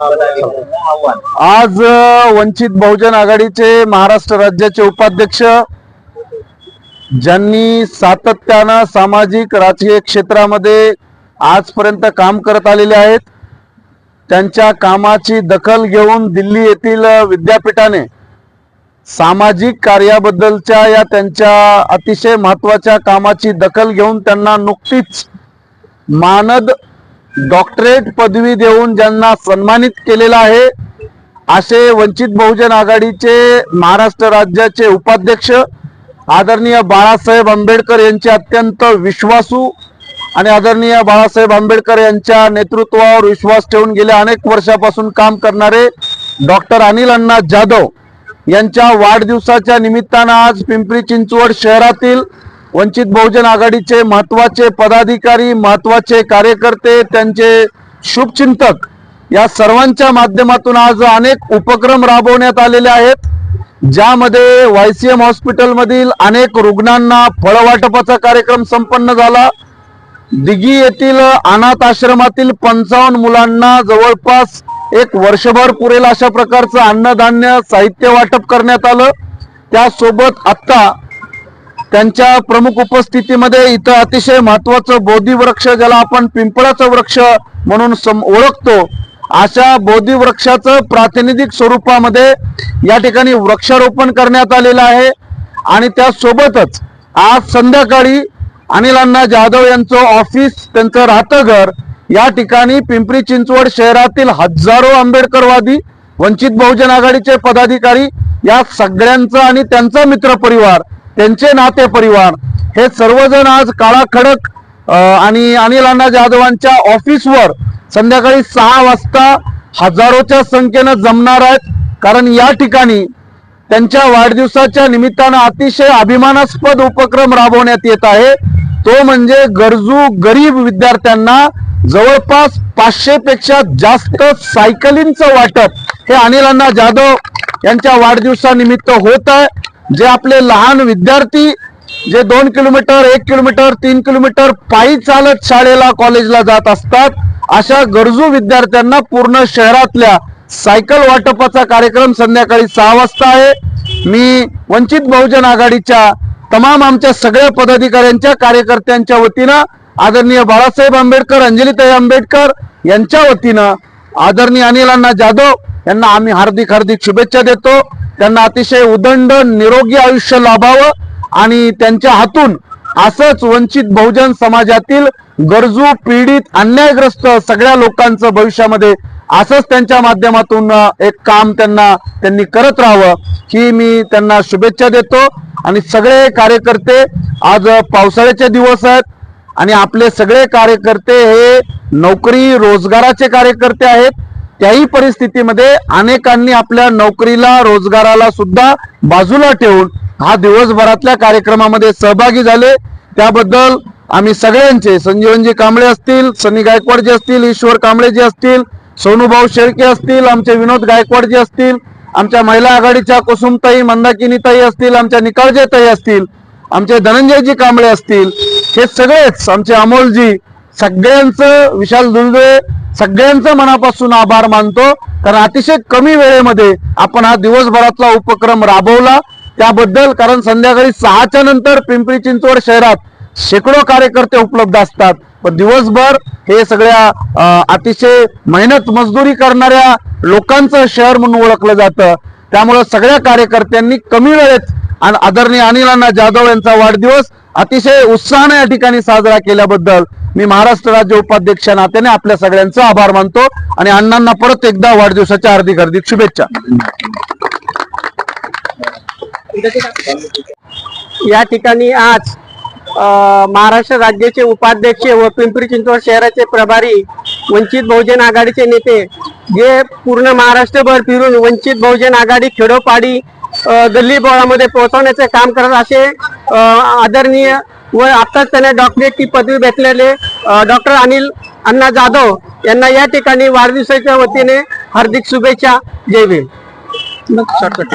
आज वंचित बहुजन आघाडीचे महाराष्ट्र राज्याचे उपाध्यक्ष ज्यांनी सातत्यानं सामाजिक राजकीय क्षेत्रामध्ये आजपर्यंत काम करत आलेले आहेत त्यांच्या कामाची दखल घेऊन दिल्ली येथील विद्यापीठाने सामाजिक कार्याबद्दलच्या या त्यांच्या अतिशय महत्त्वाच्या कामाची दखल घेऊन त्यांना नुकतीच मानद डॉक्टरेट पदवी देऊन ज्यांना सन्मानित केलेलं आहे असे वंचित बहुजन आघाडीचे महाराष्ट्र राज्याचे उपाध्यक्ष आदरणीय बाळासाहेब आंबेडकर यांचे अत्यंत विश्वासू आणि आदरणीय बाळासाहेब आंबेडकर यांच्या नेतृत्वावर विश्वास ठेवून गेल्या अनेक वर्षापासून काम करणारे डॉक्टर अनिल अण्णा जाधव यांच्या वाढदिवसाच्या निमित्तानं आज पिंपरी चिंचवड शहरातील वंचित बहुजन आघाडीचे महत्त्वाचे पदाधिकारी महत्त्वाचे कार्यकर्ते त्यांचे शुभचिंतक या सर्वांच्या माध्यमातून आज अनेक उपक्रम राबवण्यात आलेले आहेत ज्यामध्ये वाय सी एम हॉस्पिटलमधील अनेक रुग्णांना फळवाटपाचा कार्यक्रम संपन्न झाला. दिघी येथील अनाथ आश्रमातील पंचावन्न मुलांना जवळपास एक वर्षभर पुरेल अशा प्रकारचं अन्नधान्य साहित्य वाटप करण्यात आलं. त्यासोबत आत्ता त्यांच्या प्रमुख उपस्थितीमध्ये इथं अतिशय महत्वाचं बोधी वृक्ष ज्याला आपण पिंपळाचं वृक्ष म्हणून सम ओळखतो अशा बोधी वृक्षाचं प्रातिनिधिक स्वरूपामध्ये या ठिकाणी वृक्षारोपण करण्यात आलेलं आहे. आणि त्यासोबतच आज संध्याकाळी अनिल अण्णा जाधव यांचं ऑफिस त्यांचं राहतं घर या ठिकाणी पिंपरी चिंचवड शहरातील हजारो आंबेडकरवादी वंचित बहुजन आघाडीचे पदाधिकारी या सगळ्यांचा आणि त्यांचा मित्र परिवार त्यांचे नाते परिवार. हे सर्वजण आज काळा खडक आणि अनिल अण्णा जाधवांच्या ऑफिसवर संध्याकाळी सहा वाजता हजारोच्या संख्येनं जमणार आहेत. कारण या ठिकाणी त्यांच्या वाढदिवसाच्या निमित्तानं अतिशय अभिमानास्पद उपक्रम राबवण्यात येत आहे. तो म्हणजे गरजू गरीब विद्यार्थ्यांना जवळपास पाचशे पेक्षा जास्त सायकलींचं वाटप हे अनिल अण्णा जाधव यांच्या वाढदिवसानिमित्त होत आहे. जे आपले लहान विद्यार्थी जे दोन किलोमीटर एक किलोमीटर तीन किलोमीटर पायी चालत शाळेला कॉलेजला जात असतात अशा गरजू विद्यार्थ्यांना पूर्ण शहरातल्या सायकल वाटपाचा कार्यक्रम संध्याकाळी सहा वाजता आहे. मी वंचित बहुजन आघाडीच्या तमाम आमच्या सगळ्या पदाधिकाऱ्यांच्या कार्यकर्त्यांच्या वतीनं आदरणीय बाळासाहेब आंबेडकर अंजलीताई आंबेडकर यांच्या वतीनं आदरणीय अनिल अण्णा जाधव यांना आम्ही हार्दिक हार्दिक शुभेच्छा देतो. त्यांना अतिशय उदंड निरोगी आयुष्य लाभावं आणि त्यांच्या हातून असंच वंचित बहुजन समाजातील गरजू पीडित अन्यायग्रस्त सगळ्या लोकांचं भविष्यामध्ये असंच त्यांच्या माध्यमातून एक काम त्यांना त्यांनी करत राहावं ही मी त्यांना शुभेच्छा देतो. आणि सगळे कार्यकर्ते आज पावसाळ्याचे दिवस आहेत आणि आपले सगळे कार्यकर्ते हे नोकरी रोजगाराचे कार्यकर्ते आहेत. त्याही परिस्थितीमध्ये अनेकांनी आपल्या नोकरीला रोजगाराला सुद्धा बाजूला ठेवून हा दिवसभरातल्या कार्यक्रमामध्ये सहभागी झाले. त्याबद्दल आम्ही सगळ्यांचे संजीवनजी कांबळे असतील सनी गायकवाड जे असतील ईश्वर कांबळे जे असतील सोनूभाऊ शेळके असतील आमचे विनोद गायकवाड जे असतील आमच्या महिला आघाडीच्या कुसुमताई मंदाकिनीताई असतील आमच्या निकाळजेताई असतील आमचे धनंजयजी कांबळे असतील हे सगळेच आमचे अमोलजी सगळ्यांचं विशाल दुलदे सगळ्यांचा मनापासून आभार मानतो. कारण अतिशय कमी वेळेमध्ये आपण हा दिवसभरातला उपक्रम राबवला. त्याबद्दल कारण संध्याकाळी सहाच्या नंतर पिंपरी चिंचवड शहरात शेकडो कार्यकर्ते उपलब्ध असतात. पण दिवसभर हे सगळ्या अतिशय मेहनत मजदुरी करणाऱ्या लोकांचं शहर म्हणून ओळखलं जातं. त्यामुळं सगळ्या कार्यकर्त्यांनी कमी वेळेत आणि आदरणीय अनिल अण्णा जाधव यांचा वाढदिवस अतिशय उत्साहाने या ठिकाणी साजरा केल्याबद्दल मी महाराष्ट्र राज्य उपाध्यक्ष नात्याने आपल्या सगळ्यांचा आभार मानतो आणि अण्णांना परत एकदा वाढदिवसाच्या हार्दिक हार्दिक शुभेच्छा. या ठिकाणी आज महाराष्ट्र राज्याचे उपाध्यक्ष व पिंपरी चिंचवड शहराचे प्रभारी वंचित बहुजन आघाडीचे नेते जे पूर्ण महाराष्ट्रभर फिरून वंचित बहुजन आघाडी खेडोपाडी गल्ली बोळामध्ये पोहोचवण्याचे काम करत असे आदरणीय व आताच त्यांना डॉक्टरेटची पदवी भेटलेले डॉक्टर अनिल अण्णा जाधव यांना या ठिकाणी वाढदिवसाच्या वतीने हार्दिक शुभेच्छा. जय भीम. शॉर्टकट